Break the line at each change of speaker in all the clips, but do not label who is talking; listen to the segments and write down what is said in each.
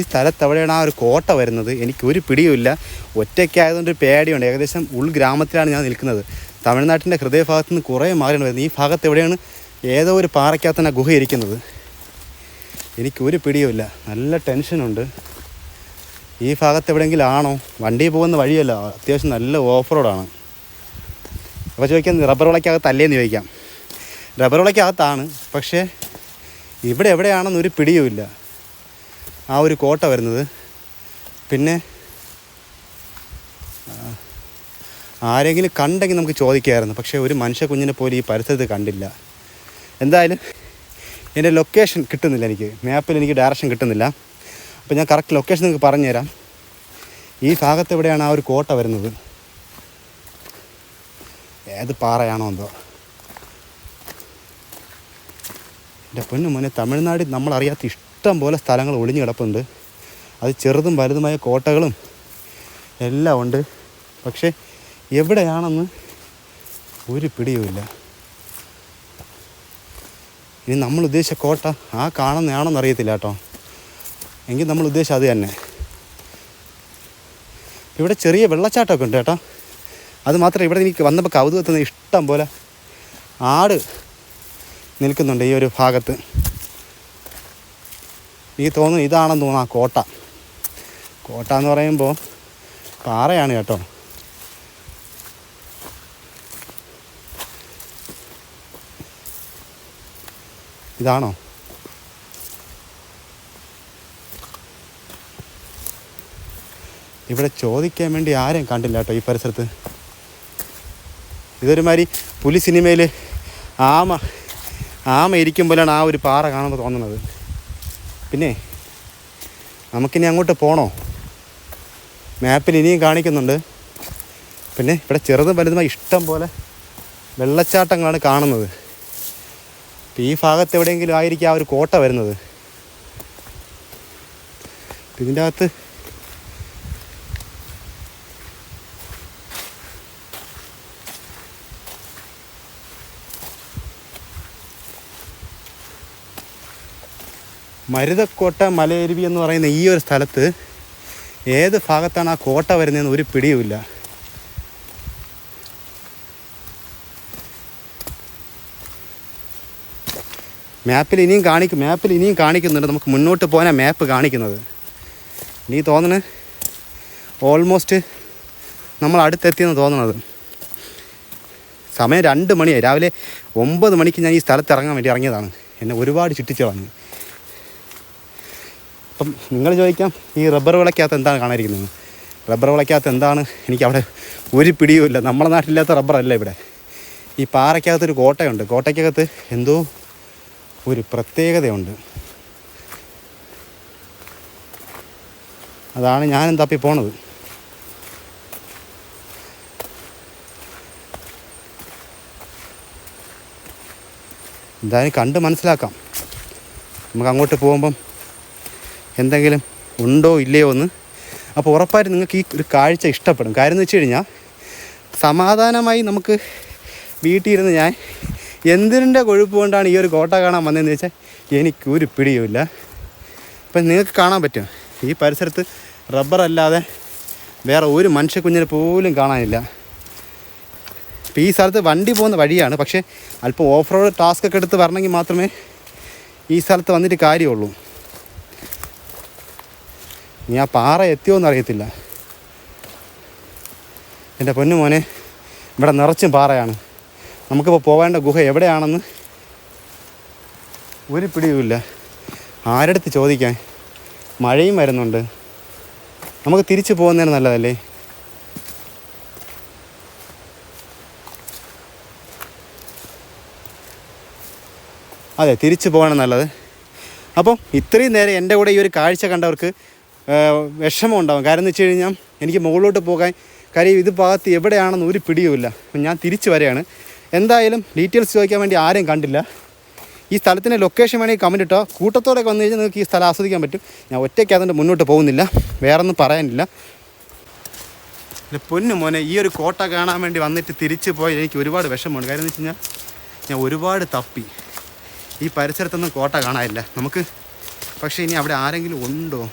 ഈ സ്ഥലത്ത് എവിടെയാണ് ആ ഒരു കോട്ട വരുന്നത്? എനിക്ക് ഒരു പിടിയുമില്ല ഒറ്റയ്ക്കായതുകൊണ്ട് ഒരു പേടിയുണ്ട്. ഏകദേശം ഉൾഗ്രാമത്തിലാണ് ഞാൻ നിൽക്കുന്നത്. തമിഴ്നാട്ടിന്റെ ഹൃദയഭാഗത്ത് നിന്ന് കുറേ മാറിയാണ് വരുന്നത്. ഈ ഭാഗത്ത് എവിടെയാണ് ഏതോ ഒരു പാറയ്ക്കകത്താണ് ഗുഹ ഇരിക്കുന്നത്. എനിക്കൊരു പിടിയുമില്ല നല്ല ടെൻഷനുണ്ട് ഈ ഭാഗത്ത് എവിടെയെങ്കിലും ആണോ? വണ്ടി പോകുന്ന വഴിയല്ല. അത്യാവശ്യം നല്ല ഓഫ് റോഡാണ് അപ്പോൾ ചോദിക്കാം റബ്ബർ വിളക്കകത്ത് അല്ലേന്ന് ചോദിക്കാം. റബ്ബർ വിളയ്ക്കകത്താണ്. പക്ഷേ ഇവിടെ എവിടെയാണെന്നൊരു പിടിയുമില്ല ആ ഒരു കോട്ട വരുന്നത്. പിന്നെ ആരെങ്കിലും കണ്ടെങ്കിൽ നമുക്ക് ചോദിക്കാമായിരുന്നു പക്ഷേ ഒരു മനുഷ്യ കുഞ്ഞിനെ പോലും ഈ പരിസരത്ത് കണ്ടില്ല. എന്തായാലും എന്റെ ലൊക്കേഷൻ കിട്ടുന്നില്ല എനിക്ക്. മാപ്പിൽ എനിക്ക് ഡയറക്ഷൻ കിട്ടുന്നില്ല. അപ്പോൾ ഞാൻ കറക്റ്റ് ലൊക്കേഷൻ നിങ്ങൾക്ക് പറഞ്ഞുതരാം. ഈ ഭാഗത്ത് എവിടെയാണ് ആ ഒരു കോട്ട വരുന്നത്? ഏത് പാറയാണോ എന്തോ. എന്റെ പൊന്നു മോനെ തമിഴ്നാട് നമ്മളറിയാത്ത ഇഷ്ടം. പോലെ സ്ഥലങ്ങൾ ഒളിഞ്ഞു കിടപ്പുണ്ട്. അത് ചെറുതും വലുതുമായ കോട്ടകളും എല്ലാം ഉണ്ട്. പക്ഷേ എവിടെയാണെന്ന് ഒരു പിടിയുമില്ല ഇനി നമ്മൾ ഉദ്ദേശിച്ച കോട്ട ആ കാണുന്നതാണെന്ന് അറിയത്തില്ല കേട്ടോ. എങ്കിൽ നമ്മൾ ഉദ്ദേശിച്ച അത് തന്നെ. ഇവിടെ ചെറിയ വെള്ളച്ചാട്ടമൊക്കെ ഉണ്ട് കേട്ടോ. അത് മാത്രമേ ഇവിടെ എനിക്ക് വന്നപ്പോൾ കൗതുകത്തുന്ന ഇഷ്ടം പോലെ ആട് നിൽക്കുന്നുണ്ട് ഈ ഒരു ഭാഗത്ത്. എനിക്ക് തോന്നുന്നു ഇതാണെന്ന് തോന്നുന്നു ആ കോട്ട. കോട്ട എന്ന് പറയുമ്പോൾ പാറയാണ് കേട്ടോ. ഇതാണോ? ഇവിടെ ചോദിക്കാൻ വേണ്ടി ആരെയും കണ്ടില്ല കേട്ടോ ഈ പരിസരത്ത്. ഇതൊരുമാതിരി പുലി സിനിമയിൽ ആമ ആമ ഇരിക്കുമ്പോഴാണ് ആ ഒരു പാറ കാണുമ്പോൾ തോന്നുന്നത്. പിന്നെ നമുക്കിനി അങ്ങോട്ട് പോണോ? മാപ്പിൽ ഇനിയും കാണിക്കുന്നുണ്ട്. പിന്നെ ഇവിടെ ചെറുതും വലുതുമായി ഇഷ്ടം പോലെ വെള്ളച്ചാട്ടങ്ങളാണ് കാണുന്നത്. ഇപ്പം ഈ ഭാഗത്ത് എവിടെയെങ്കിലും ആയിരിക്കും ആ ഒരു കോട്ട വരുന്നത്. ഇതിന്റെ അകത്ത് മരുതക്കോട്ട മലയരുവി എന്ന് പറയുന്ന ഈ ഒരു സ്ഥലത്ത് ഏത് ഭാഗത്താണ് ആ കോട്ട വരുന്നതെന്ന് ഒരു പിടിയുമില്ല. മാപ്പിൽ ഇനിയും കാണിക്കും മാപ്പിൽ ഇനിയും കാണിക്കുന്നുണ്ട്. നമുക്ക് മുന്നോട്ട് പോകാനാണ് മാപ്പ് കാണിക്കുന്നത്. എനിക്ക് തോന്നണ്? ഓൾമോസ്റ്റ് നമ്മൾ അടുത്തെത്തിയെന്ന് തോന്നണത്. സമയം രണ്ട് മണിയായി. രാവിലെ ഒമ്പത് മണിക്ക് ഞാൻ ഈ സ്ഥലത്ത് ഇറങ്ങാൻ വേണ്ടി ഇറങ്ങിയതാണ്. എന്നെ ഒരുപാട് ചുറ്റിച്ചു കളഞ്ഞു അപ്പം നിങ്ങൾ ചോദിക്കാം ഈ റബ്ബർ വിളക്കകത്ത് എന്താണ് കാണാതിരിക്കുന്നത് റബ്ബർ വിളക്കകത്ത് എന്താണ്? എനിക്ക് അവിടെ ഒരു പിടിയുമില്ല നമ്മുടെ നാട്ടിലില്ലാത്ത റബ്ബറല്ല ഇവിടെ. ഈ പാറയ്ക്കകത്തൊരു കോട്ടയുണ്ട്. കോട്ടയ്ക്കകത്ത് എന്തോ ഒരു പ്രത്യേകതയുണ്ട്. അതാണ് ഞാനും തപ്പി പോണത്. എന്തായാലും കണ്ട് മനസ്സിലാക്കാം. നമുക്ക് അങ്ങോട്ട് പോകുമ്പം എന്തെങ്കിലും ഉണ്ടോ ഇല്ലയോ എന്ന്. അപ്പോൾ ഉറപ്പായിട്ട് നിങ്ങൾക്ക് ഈ ഒരു കാഴ്ച ഇഷ്ടപ്പെടും. കാര്യം എന്ന് വെച്ച് കഴിഞ്ഞാൽ സമാധാനമായി നമുക്ക് വീട്ടിൽ ഇരുന്ന് ഞാൻ എന്തിന്റെ കൊഴുപ്പ് കൊണ്ടാണ് ഈ ഒരു കോട്ട കാണാൻ വന്നതെന്ന് വെച്ചാൽ എനിക്ക് ഒരു പിടിയുമില്ല ഇപ്പം നിങ്ങൾക്ക് കാണാൻ പറ്റും. ഈ പരിസരത്ത് റബ്ബറല്ലാതെ വേറെ ഒരു മനുഷ്യക്കുഞ്ഞിനെ പോലും കാണാനില്ല. ഇപ്പം ഈ സ്ഥലത്ത് വണ്ടി പോകുന്ന വഴിയാണ്. പക്ഷേ അല്പം ഓഫ് റോഡ് ടാസ്ക് ഒക്കെ എടുത്ത് വരണമെങ്കിൽ മാത്രമേ ഈ സ്ഥലത്ത് വന്നിട്ട് കാര്യമുള്ളൂ. ഇനി ആ പാറ എത്തിയോന്ന് അറിയത്തില്ല എന്റെ പൊന്നു മോനെ ഇവിടെ നിറച്ചും പാറയാണ്. നമുക്കിപ്പോൾ പോകേണ്ട ഗുഹ എവിടെയാണെന്ന് ഒരു പിടിയുമില്ല. ആരടുത്ത് ചോദിക്കാൻ? മഴയും വരുന്നുണ്ട്. നമുക്ക് തിരിച്ചു പോകുന്നതിന് നല്ലതല്ലേ? അതെ തിരിച്ചു പോകണം നല്ലത്. അപ്പം ഇത്രയും നേരം എന്റെ കൂടെ ഈ ഒരു കാഴ്ച കണ്ടവർക്ക് വിഷമം ഉണ്ടാകും കാരണം എന്ന് വെച്ച് കഴിഞ്ഞാൽ എനിക്ക് മുകളിലോട്ട് പോകാൻ കാര്യം ഇത് ഭാഗത്ത് എവിടെയാണെന്ന് ഒരു പിടിയുമില്ല. ഞാൻ തിരിച്ചു വരെയാണ് എന്തായാലും ഡീറ്റെയിൽസ് ചോദിക്കാൻ വേണ്ടി ആരെയും കണ്ടില്ല. ഈ സ്ഥലത്തിന്റെ ലൊക്കേഷൻ വേണമെങ്കിൽ കമന്റ് ഇട്ടോ. കൂട്ടത്തോടെ വന്നു കഴിഞ്ഞാൽ നിങ്ങൾക്ക് ഈ സ്ഥലം ആസ്വദിക്കാൻ പറ്റും. ഞാൻ ഒറ്റയ്ക്ക് അതിന്റെ മുന്നോട്ട് പോകുന്നില്ല. വേറൊന്നും പറയാനില്ല. പൊന്നു മോനെ ഈ ഒരു കോട്ട കാണാൻ വേണ്ടി വന്നിട്ട് തിരിച്ചു പോയി എനിക്ക് ഒരുപാട് വിഷമമുണ്ട്. കാര്യം എന്ന് വെച്ച് കഴിഞ്ഞാൽ ഞാൻ ഒരുപാട് തപ്പി. ഈ പരിസരത്തൊന്നും കോട്ട കാണാനില്ല. നമുക്ക് പക്ഷേ ഇനി അവിടെ ആരെങ്കിലും ഉണ്ടോ?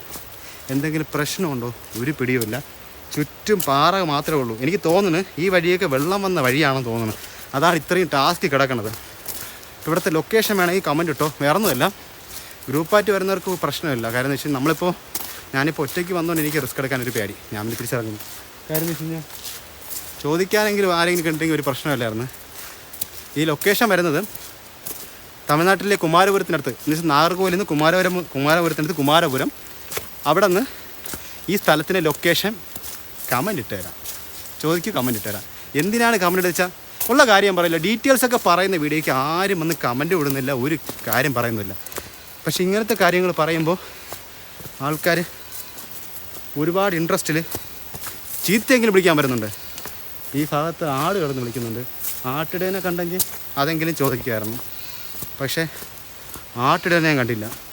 എന്തെങ്കിലും പ്രശ്നമുണ്ടോ? ഒരു പിടിയുമില്ല. ചുറ്റും പാറ മാത്രമേ ഉള്ളൂ. എനിക്ക് തോന്നുന്നു ഈ വഴിയൊക്കെ വെള്ളം വന്ന വഴിയാണെന്ന് തോന്നുന്നു. അതാണ് ഇത്രയും ടാസ്ക് കിടക്കുന്നത് ഇവിടുത്തെ ലൊക്കേഷൻ വേണമെങ്കിൽ കമന്റ് ഇട്ടോ. വേറൊന്നുമല്ല. ഗ്രൂപ്പായിട്ട് വരുന്നവർക്ക് പ്രശ്നമില്ല. കാരണം എന്ന് വെച്ചാൽ നമ്മളിപ്പോൾ ഞാനിപ്പോൾ ഒറ്റയ്ക്ക് വന്നുകൊണ്ട് എനിക്ക് റിസ്ക് എടുക്കാൻ ഒരു പേടി. ഞാൻ തിരിച്ചിറങ്ങുന്നു കാര്യം എന്ന് വെച്ച് കഴിഞ്ഞാൽ ചോദിക്കാനെങ്കിലും ആരെങ്കിലും കണ്ടെങ്കിൽ ഒരു പ്രശ്നമില്ലായിരുന്നു. ഈ ലൊക്കേഷൻ വരുന്നത് തമിഴ്നാട്ടിലെ കുമാരപുരത്തിനടുത്ത്. എന്ന് വെച്ചാൽ നാഗർകോവിൽ നിന്ന് കുമാരപുരം കുമാരപുരത്തിനടുത്ത് കുമാരപുരം. അവിടെ നിന്ന് ഈ സ്ഥലത്തിന്റെ ലൊക്കേഷൻ കമന്റ് ഇട്ട് തരാം. ചോദിക്കും കമന്റ് ഇട്ട് തരാം. എന്തിനാണ് കമന്റ് വെച്ചാൽ ഉള്ള കാര്യം പറയില്ല. ഡീറ്റെയിൽസ് ഒക്കെ പറയുന്ന വീഡിയോയ്ക്ക് ആരും വന്ന് കമന്റ് വിടുന്നില്ല ഒരു കാര്യം പറയുന്നില്ല. പക്ഷെ ഇങ്ങനത്തെ കാര്യങ്ങൾ പറയുമ്പോൾ ആൾക്കാർ ഒരുപാട് ഇൻട്രസ്റ്റിൽ ചീത്തയെങ്കിലും വിളിക്കാൻ വരുന്നുണ്ട് ഈ ഭാഗത്ത് ആട് കിടന്ന് വിളിക്കുന്നുണ്ട്. ആട്ടിടേനെ കണ്ടെങ്കിൽ അതെങ്കിലും ചോദിക്കുമായിരുന്നു. പക്ഷേ ആട്ടിടേനെ ഞാൻ കണ്ടില്ല.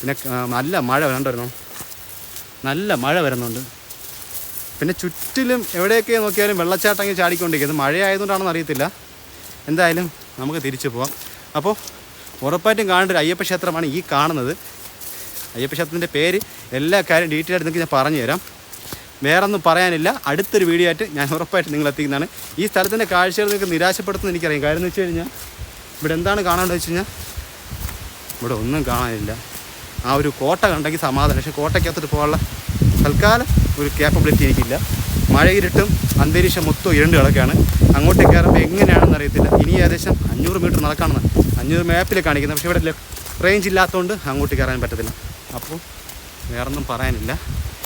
പിന്നെ നല്ല മഴ കണ്ടുവരുന്നു നല്ല മഴ വരുന്നുണ്ട്. പിന്നെ ചുറ്റിലും എവിടെയൊക്കെ നോക്കിയാലും വെള്ളച്ചാട്ടങ്ങൾ ചാടിക്കൊണ്ടിരിക്കുന്നത് മഴയായതുകൊണ്ടാണെന്ന് അറിയത്തില്ല. എന്തായാലും നമുക്ക് തിരിച്ചു പോവാം. അപ്പോൾ ഉറപ്പായിട്ടും കാണേണ്ട അയ്യപ്പ ക്ഷേത്രമാണ് ഈ കാണുന്നത്. അയ്യപ്പ ക്ഷേത്രത്തിന്റെ പേര് എല്ലാ കാര്യം ഡീറ്റെയിൽ ആയിട്ട് നിങ്ങൾക്ക് ഞാൻ പറഞ്ഞു തരാം. വേറെ ഒന്നും പറയാനില്ല. അടുത്തൊരു വീഡിയോ ആയിട്ട് ഞാൻ ഉറപ്പായിട്ട് നിങ്ങൾ എത്തിക്കുന്നതാണ്. ഈ സ്ഥലത്തിന്റെ കാഴ്ചകൾ നിങ്ങൾക്ക് നിരാശപ്പെടുത്തുന്ന എനിക്കറിയാം. കാര്യം എന്ന് വെച്ച് കഴിഞ്ഞാൽ ഇവിടെ എന്താണ് കാണാണ്ടെന്ന് വെച്ച് കഴിഞ്ഞാൽ ഇവിടെ ഒന്നും കാണാനില്ല. ആ ഒരു കോട്ട കണ്ടെങ്കിൽ സമാധാനം. പക്ഷേ കോട്ടയ്ക്കകത്തോട്ട് പോകാനുള്ള തൽക്കാലം ഒരു ക്യാപ്പബിലിറ്റി എനിക്കില്ല. മഴ ഇരുട്ടും അന്തരീക്ഷം മൊത്തം ഇരുണ്ട് കിടക്കുകയാണ്. അങ്ങോട്ടേക്ക് കയറുമ്പോൾ എങ്ങനെയാണെന്ന് അറിയത്തില്ല. ഇനി ഏകദേശം അഞ്ഞൂറ് മീറ്റർ നടക്കാണെന്ന് അഞ്ഞൂറ് മാപ്പിൽ കാണിക്കുന്നത്. പക്ഷേ ഇവിടെ റേഞ്ച് ഇല്ലാത്തതുകൊണ്ട് അങ്ങോട്ട് കയറാൻ പറ്റത്തില്ല. അപ്പോൾ വേറൊന്നും പറയാനില്ല.